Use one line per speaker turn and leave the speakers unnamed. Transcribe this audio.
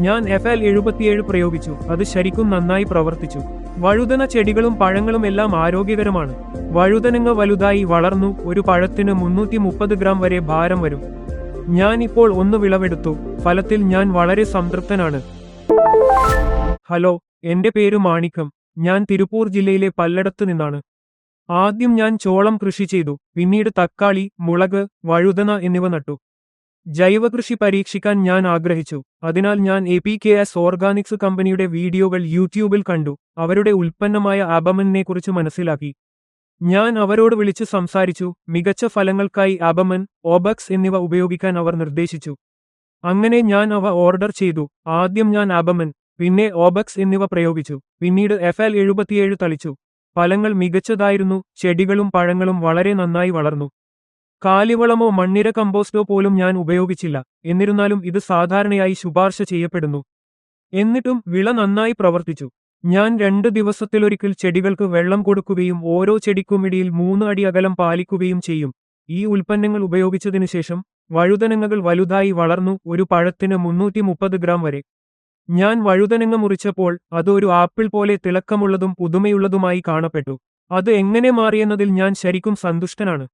ഞാൻ F L എഴുപത്തിയേഴ് പ്രയോഗിച്ചു. അത് ശരിക്കും നന്നായി പ്രവർത്തിച്ചു. വഴുതന ചെടികളും പഴങ്ങളും എല്ലാം ആരോഗ്യകരമാണ്. വഴുതനങ്ങ വലുതായി വളർന്നു. ഒരു പഴത്തിന് മുന്നൂറ്റി മുപ്പത് ഗ്രാം വരെ ഭാരം വരും. ഞാൻ ഇപ്പോൾ ഒന്ന് വിളവെടുത്തു. ഫലത്തിൽ ഞാൻ വളരെ സംതൃപ്തനാണ്. ഹലോ എന്റെ പേര് മാണിക്കം. ഞാൻ തിരുപ്പൂർ ജില്ലയിലെ പല്ലടത്ത് നിന്നാണ്. ആദ്യം ഞാൻ ചോളം കൃഷി ചെയ്തു. പിന്നീട് തക്കാളി മുളക് വഴുതന എന്നിവ നട്ടു. ജൈവകൃഷി പരീക്ഷിക്കാൻ ഞാൻ ആഗ്രഹിച്ചു. അതിനാൽ ഞാൻ A P K S organics കമ്പനിയുടെ വീഡിയോകൾ യൂട്യൂബിൽ കണ്ടു. അവരുടെ ഉൽപ്പന്നമായ അബമനെക്കുറിച്ച് മനസ്സിലാക്കി. ഞാൻ അവരോട് വിളിച്ചു സംസാരിച്ചു. മികച്ച ഫലങ്ങൾക്കായി അബമൻ ഓബക്സ് എന്നിവ ഉപയോഗിക്കാൻ അവർ നിർദ്ദേശിച്ചു. അങ്ങനെ ഞാൻ അവ ഓർഡർ ചെയ്തു. ആദ്യം ഞാൻ അബമൻ പിന്നെ ഓബക്സ് എന്നിവ പ്രയോഗിച്ചു. പിന്നീട് എഫ് എൽ എഴുപത്തിയേഴ് തളിച്ചു. ഫലങ്ങൾ മികച്ചതായിരുന്നു. ചെടികളും പഴങ്ങളും വളരെ നന്നായി വളർന്നു. കാലിവളമോ മണ്ണിര കമ്പോസ്റ്റോ പോലും ഞാൻ ഉപയോഗിച്ചില്ല. എന്നിരുന്നാലും ഇത് സാധാരണയായി ശുപാർശ ചെയ്യപ്പെടുന്നു. എന്നിട്ടും വിള നന്നായി പ്രവർത്തിച്ചു. ഞാൻ രണ്ട് ദിവസത്തിലൊരിക്കൽ ചെടികൾക്ക് വെള്ളം കൊടുക്കുകയും ഓരോ ചെടിക്കുമിടിയിൽ മൂന്ന് അടി അകലം പാലിക്കുകയും ചെയ്യും. ഈ ഉൽപ്പന്നങ്ങൾ ഉപയോഗിച്ചതിനു ശേഷം വഴുതനങ്ങകൾ വലുതായി വളർന്നു ഒരു പഴത്തിന് മുന്നൂറ്റി മുപ്പത് ഗ്രാം വരെ. ഞാൻ വഴുതനങ്ങ മുറിച്ചപ്പോൾ അത് ഒരു ആപ്പിൾ പോലെ തിളക്കമുള്ളതും പുതുമയുള്ളതുമായി കാണപ്പെട്ടു. അത് എങ്ങനെ മാറിയെന്നതിൽ ഞാൻ ശരിക്കും സന്തുഷ്ടനാണ്.